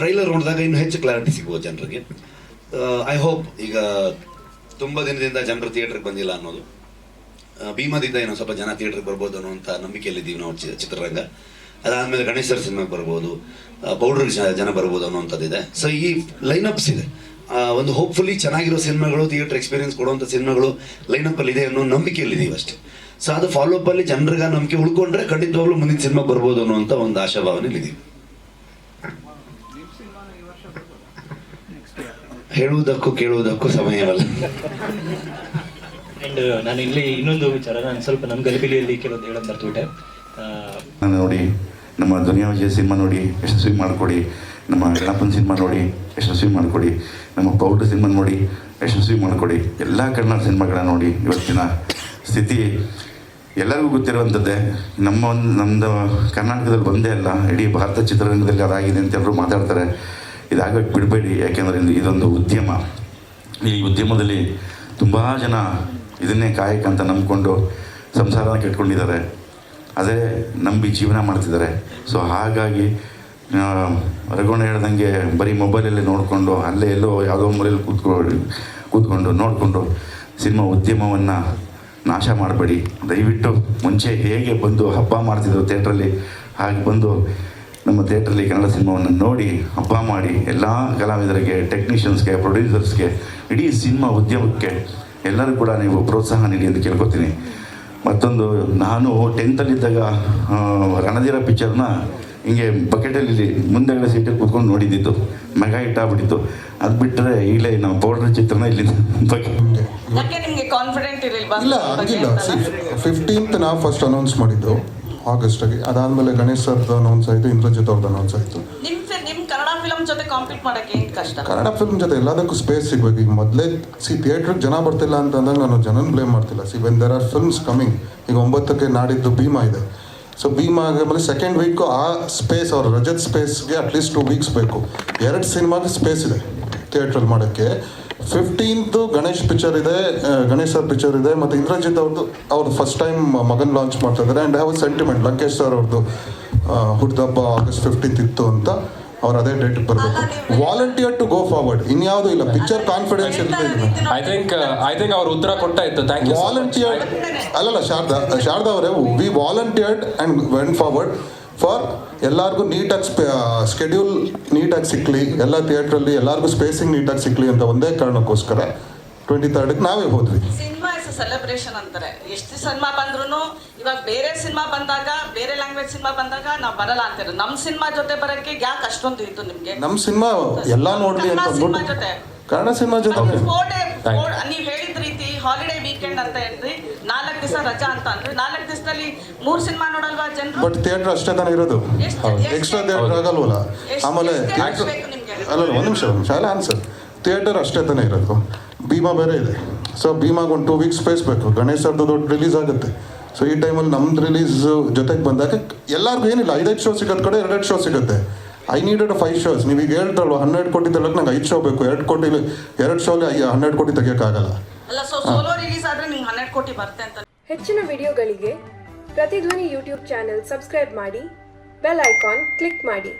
Trailer ನೋಡಿದಾಗ ಇನ್ನೂ ಹೆಚ್ಚು ಕ್ಲಾರಿಟಿ ಸಿಗುವ ಜನರಿಗೆ. ಐ ಹೋಪ್ ಈಗ ತುಂಬ ದಿನದಿಂದ ಜನರು ಥಿಯೇಟ್ರಿಗೆ ಬಂದಿಲ್ಲ ಅನ್ನೋದು. ಭೀಮದಿಂದ ಏನೋ ಸ್ವಲ್ಪ ಜನ ಥಿಯೇಟ್ರಿಗೆ ಬರ್ಬೋದು ಅನ್ನುವಂಥ ನಂಬಿಕೆಯಲ್ಲಿದ್ದೀವಿ ನಾವು ಚಿತ್ರರಂಗ. ಅದಾದಮೇಲೆ ಗಣೇಶರ ಸಿನಿಮಾಗೆ ಬರ್ಬೋದು. ಪೌಡ್ರಿಗೆ ಜನ ಬರ್ಬೋದು ಅನ್ನುವಂಥದ್ದಿದೆ. ಸೊ ಈ ಲೈನಪ್ಸ್ ಇದೆ. ಒಂದು ಹೋಪ್ಫುಲಿ ಚೆನ್ನಾಗಿರೋ ಸಿನಿಮಾಗಳು ಥಿಯೇಟರ್ ಎಕ್ಸ್ಪೀರಿಯನ್ಸ್ ಕೊಡುವಂಥ ಸಿನಿಮಾಗಳು ಲೈನಪ್ಪಲ್ಲಿ ಇದೆ ಅನ್ನೋ ನಂಬಿಕೆಯಲ್ಲಿದ್ದೀವಿ ಅಷ್ಟೇ. ಸೊ ಅದು ಫಾಲೋಅಪ್ ಅಲ್ಲಿ ಜನರಿಗೆ ನಂಬಿಕೆ ಉಳ್ಕೊಂಡ್ರೆ ಖಂಡಿತವಾಗ್ಲೂ ಮುಂದಿನ ಸಿನಿಮಾ ಬರ್ಬೋದು ಅನ್ನುವಂಥ ಒಂದು ಆಶಾಭಾವನೆ ಇದ್ದೀವಿ ಹೇಳುವುದಕ್ಕೂ ಕೇಳುವುದಕ್ಕೂ ಸಮಯವಲ್ಲ ಅಂಡ್ ನಾನು ಇಲ್ಲಿ ಇನ್ನೊಂದು ವಿಚಾರ ನಾನು ಸ್ವಲ್ಪ ನಮ್ಮ ಗಲಿಬಿಲಿಯಲ್ಲಿ ಕೆಲವೊಂದು ಹೇಳೋದು ಮರ್ತುಬಿಟ್ಟೆ. ನಾನು ನೋಡಿ ನಮ್ಮ ದುನಿಯಾ ವಿಜಯ ಸಿನಿಮಾ ನೋಡಿ ಯಶಸ್ವಿ ಮಾಡಿಕೊಡಿ. ನಮ್ಮ ಗಣಪನ ಸಿನಿಮಾ ನೋಡಿ ಯಶಸ್ವಿ ಮಾಡಿಕೊಡಿ. ನಮ್ಮ ಪೌಡ್ರ್ ಸಿನಿಮಾ ನೋಡಿ ಯಶಸ್ವಿ ಮಾಡಿಕೊಡಿ. ಎಲ್ಲ ಕನ್ನಡ ಸಿನಿಮಾಗಳನ್ನ ನೋಡಿ ಇವತ್ತಿನ ಸ್ಥಿತಿ. ಎಲ್ಲರಿಗೂ ಗೊತ್ತಿರುವಂಥದ್ದೇ ನಮ್ಮ ಒಂದು ನಮ್ಮದು ಕರ್ನಾಟಕದಲ್ಲಿ ಒಂದೇ ಅಲ್ಲ, ಇಡೀ ಭಾರತ ಚಿತ್ರರಂಗದಲ್ಲಿ ಅದಾಗಿದೆ ಅಂತ ಎಲ್ಲರೂ ಮಾತಾಡ್ತಾರೆ. ಇದಾಗಕ್ಕೆ ಬಿಡಬೇಡಿ, ಯಾಕೆಂದರೆ ಇದು ಇದೊಂದು ಉದ್ಯಮ. ಈ ಉದ್ಯಮದಲ್ಲಿ ತುಂಬ ಜನ ಇದನ್ನೇ ಕಾಯಕ ಅಂತ ನಂಬಿಕೊಂಡು ಸಂಸಾರನ ಕೆಟ್ಕೊಂಡಿದ್ದಾರೆ ಅದೇ ನಂಬಿ ಜೀವನ ಮಾಡ್ತಿದ್ದಾರೆ. ಸೊ ಹಾಗಾಗಿ ರಘುವಣ್ಣ ಹೇಳ್ದಂಗೆ ಬರೀ ಮೊಬೈಲಲ್ಲಿ ನೋಡಿಕೊಂಡು, ಅಲ್ಲೇ ಎಲ್ಲೋ ಯಾವುದೋ ಮೂಲೆಯಲ್ಲಿ ಕೂತ್ಕೊಂಡು ಕೂತ್ಕೊಂಡು, ನೋಡಿಕೊಂಡು ಸಿನಿಮಾ ಉದ್ಯಮವನ್ನು ನಾಶ ಮಾಡಬೇಡಿ. ದಯವಿಟ್ಟು ಮುಂಚೆ ಹೇಗೆ ಬಂದು ಹಬ್ಬ ಮಾಡ್ತಿದ್ರು ಥಿಯೇಟ್ರಲ್ಲಿ, ಹಾಗೆ ಬಂದು ನಮ್ಮ ಥಿಯೇಟ್ರಲ್ಲಿ ಕನ್ನಡ ಸಿನಿಮಾವನ್ನು ನೋಡಿ ಹಬ್ಬ ಮಾಡಿ ಎಲ್ಲ ಕಲಾವಿದರಿಗೆ, ಟೆಕ್ನಿಷಿಯನ್ಸ್ಗೆ, ಪ್ರೊಡ್ಯೂಸರ್ಸ್ಗೆ, ಇಡೀ ಸಿನಿಮಾ ಉದ್ಯಮಕ್ಕೆ ಎಲ್ಲರೂ ಕೂಡ ನೀವು ಪ್ರೋತ್ಸಾಹ ನೀಡಿ ಅಂತ ಕೇಳ್ಕೊತೀನಿ. ಮತ್ತೊಂದು, ನಾನು ಟೆಂತಲ್ಲಿದ್ದಾಗ ರಣಧೀರ ಪಿಕ್ಚರ್ನ ಹಿಂಗೆ ಬಕೆಟಲ್ಲಿ ಮುಂದೆಗಡೆ ಸೀಟಿಗೆ ಕೂತ್ಕೊಂಡು ನೋಡಿದ್ದಿತ್ತು. ಮಗ ಇಟ್ಟಾಗ್ಬಿಟ್ಟಿತ್ತು. ಅದು ಬಿಟ್ಟರೆ ಇಲ್ಲೇ ನಾವು ಪೌಡರ್ ಚಿತ್ರನ ಇಲ್ಲಿ ಬಗೆ ಯಾಕೆ ನಿಮ್ಗೆ ಕಾನ್ಫಿಡೆಂಟ್ ಇರಲಿಲ್ವಾ? ಇಲ್ಲ ಹಂಗಿಲ್ಲ. ಫಿಫ್ಟೀನ್ತ್ ನಾವು ಫಸ್ಟ್ ಅನೌನ್ಸ್ ಮಾಡಿದ್ದು ಆಗಸ್ಟಾಗಿ ಅದಾದಮೇಲೆ ಗಣೇಶ್ ಸರ್ ಅನೌನ್ಸ್ ಆಯಿತು ಇಂದ್ರಜಿತ್ ಅವ್ರದ್ದು ಅನೌನ್ಸ್ ಆಯಿತು. ಕನ್ನಡ ಫಿಲ್ಮ್ ಜೊತೆ ಎಲ್ಲದಕ್ಕೂ ಸ್ಪೇಸ್ ಸಿಗ್ಬೇಕು. ಈಗ ಮೊದಲೇ ಸಿ ಥಿಯೇಟ್ರಿಗೆ ಜನ ಬರ್ತಿಲ್ಲ ಅಂತಂದಾಗ ನಾನು ಜನನ ಬ್ಲೇಮ್ ಮಾಡ್ತಿಲ್ಲ. See when there are films coming ಈಗ ಒಂಬತ್ತಕ್ಕೆ ನಾಡಿದ್ದು ಭೀಮಾ ಇದೆ. ಸೊ ಭೀಮಾ ಆಮೇಲೆ ಸೆಕೆಂಡ್ ವೀಕು ಆ ಸ್ಪೇಸ್ ಅವ್ರ ರಜತ್ ಸ್ಪೇಸ್ಗೆ ಅಟ್ಲೀಸ್ಟ್ ಟೂ ವೀಕ್ಸ್ ಬೇಕು. ಎರಡು ಸಿನಿಮಾಗೆ ಸ್ಪೇಸ್ ಇದೆ ಥಿಯೇಟ್ರಲ್ಲಿ ಮಾಡೋಕ್ಕೆ. ಫಿಫ್ಟೀನ್ತು ಗಣೇಶ್ ಪಿಕ್ಚರ್ ಇದೆ ಗಣೇಶ್ ಸರ್ ಪಿಕ್ಚರ್ ಇದೆ, ಮತ್ತು ಇಂದ್ರಜಿತ್ ಅವ್ರದ್ದು ಅವ್ರದ್ದು ಫಸ್ಟ್ ಟೈಮ್ ಮಗನ್ ಲಾಂಚ್ ಮಾಡ್ತಾ ಇದ್ದಾರೆ and have sentiment Lankesh sir ಅವ್ರದ್ದು ಹುಟ್ಟಿದಬ್ಬ ಆಗಸ್ಟ್ ಫಿಫ್ಟೀನ್ತ್ ಇತ್ತು ಅಂತ. ಅವ್ರು ಅದೇ ಡೇಟಿಗೆ ಬರಬೇಕು. ವಾಲಂಟಿಯರ್ ಟು ಗೋ ಫಾರ್ವರ್ಡ್ ಇನ್ಯಾವುದೂ ಇಲ್ಲ. Picture confidence I think I think ಅವ್ರ ಉತ್ತರ ಕೊಟ್ಟಾಯ್ತು ಥ್ಯಾಂಕ್ ಯು ವಾಲಂಟಿಯರ್ ಅಲ್ಲಲ್ಲ ಶಾರದಾ ಶಾರದಾ ಅವರೇ we volunteered and when forward for ಎಲ್ಲರಿಗೂ ನೀಟಾಗಿ ಸ್ಕೆಡ್ಯೂಲ್ ನೀಟಾಗಿ ಸಿಕ್ಕಲಿ ಎಲ್ಲ ಥಿಯೇಟ್ರಲ್ಲಿ ಎಲ್ಲರಿಗೂ ಸ್ಪೇಸಿಂಗ್ ನೀಟಾಗಿ ಸಿಕ್ಕಲಿ ಅಂತ ಒಂದೇ ಕಾರಣಕ್ಕೋಸ್ಕರ ಟ್ವೆಂಟಿ ತರ್ಡ್ಗೆ ನಾವೇ ಹೋದ್ವಿ. ಸೆಲೆಬ್ರೇಷನ್ ಅಂತಾರೆ. ಎಷ್ಟು ಸಿನಿಮಾ ಬಂದ್ರು ಇವಾಗ ಬೇರೆ ಸಿನಿಮಾ ಬಂದಾಗ ಬೇರೆ ಲ್ಯಾಂಗ್ವೇಜ್ ಸಿನಿಮಾ ಬಂದಾಗ ನಾವು ಬರಲ್ಲ ಅಂತಾರೆ. ನಮ್ ಸಿನಿಮಾ ಜೊತೆ ಬರಕ್ಕೆ ಯಾಕೆ ಅಷ್ಟೊಂದು ಇತ್ತು ನಿಮ್ಗೆ? ನಮ್ಮ ಸಿನಿಮಾ ಎಲ್ಲ ನೋಡಲಿ ಅಂತ ಕನ್ನಡ ಸಿನಿಮಾ ಜೊತೆ. ಕನ್ನಡ ಸಿನಿಮಾ ಜೊತೆ ನೀವು ಹೇಳಿದ ರೀತಿ ಹಾಲಿಡೇ ವೀಕೆಂಡ್ ಅಂತ ಹೇಳಿದ್ರಿ ನಾಲ್ಕು ದಿವಸ ರಜಾ ಅಂತ ಅಂದ್ರೆ ನಾಲ್ಕು ದಿವಸದಲ್ಲಿ ಮೂರ್ ಸಿನಿಮಾ ನೋಡಲ್ವಾ ಜನರು? ಬಟ್ ಥಿಯೇಟರ್ ಅಷ್ಟೇ ತಾನೇ ಇರೋದು. ಎಕ್ಸ್ಟ್ರಾ ಥಿಯೇಟರ್ ಆಗಲ್ವಲ್ಲ? ಆಮೇಲೆ ಅಲ್ಲ ಬೇಕು ನಿಮ್ಗೆ? ಅಲ್ಲಲ್ಲ ಒಂದು ನಿಮಿಷ ಒಂದು ನಿಮಿಷ. ಅಲ್ಲ ಆನ್ಸರ್ ಥಿಯೇಟರ್ ಅಷ್ಟೇ ತಾನೇ ಇರೋದು. ಭೀಮಾ ಬೇರೆ ಇದೆ. ಸೊ ಭೀಮಾಗ ಒಂದು ಟೂ ವೀಕ್ಸ್ ಸ್ಪೇಸ್ ಬೇಕು. ಗಣೇಶ್ ಸರ್ದು ದೊಡ್ಡ ರಿಲೀಸ್ ಆಗುತ್ತೆ. ಸೊ ಈ ಟೈಮಲ್ಲಿ ನಮ್ದು ರಿಲೀಸ್ ಜೊತೆಗೆ ಬಂದಾಗ ಎಲ್ಲರಿಗೂ ಏನಿಲ್ಲ ಐದೈದು ಶೋ ಸಿಗೋದ್ ಕಡೆ ಎರಡೆರಡು ಶೋ ಸಿಗುತ್ತೆ. ಐ ನೀಡೆಡ್ ಫೈವ್ ಶೋಸ್ ನೀವು ಈಗ ಹೇಳ್ತಾರಲ್ವ ಹನ್ನೆರಡು ಕೋಟಿ ತೆಲಕ್ಕೆ ನಂಗೆ ಐದು ಶೋ ಬೇಕು. ಎರಡು ಕೋಟಿ ಎರಡು ಶೋಲಿ ಹನ್ನೆರಡು ಕೋಟಿ ತೆಗಿಯೋಕ್ಕಾಗಲ್ಲ ಅಲ್ಲ ಸೊ ಸೋಲೋ ರಿಲೀಸ್ ಆದ್ರೆ ನಿಮ್ಗೆ ಹನ್ನೆರಡು ಕೋಟಿ ಬರುತ್ತೆ ಅಂತ ಹೆಚ್ಚಿನ ವಿಡಿಯೋಗಳಿಗೆ ಪ್ರತಿಧ್ವನಿ ಯೂಟ್ಯೂಬ್ ಚಾನೆಲ್ ಸಬ್ಸ್ಕ್ರೈಬ್ ಮಾಡಿ ಬೆಲ್ ಐಕಾನ್ ಕ್ಲಿಕ್ ಮಾಡಿ.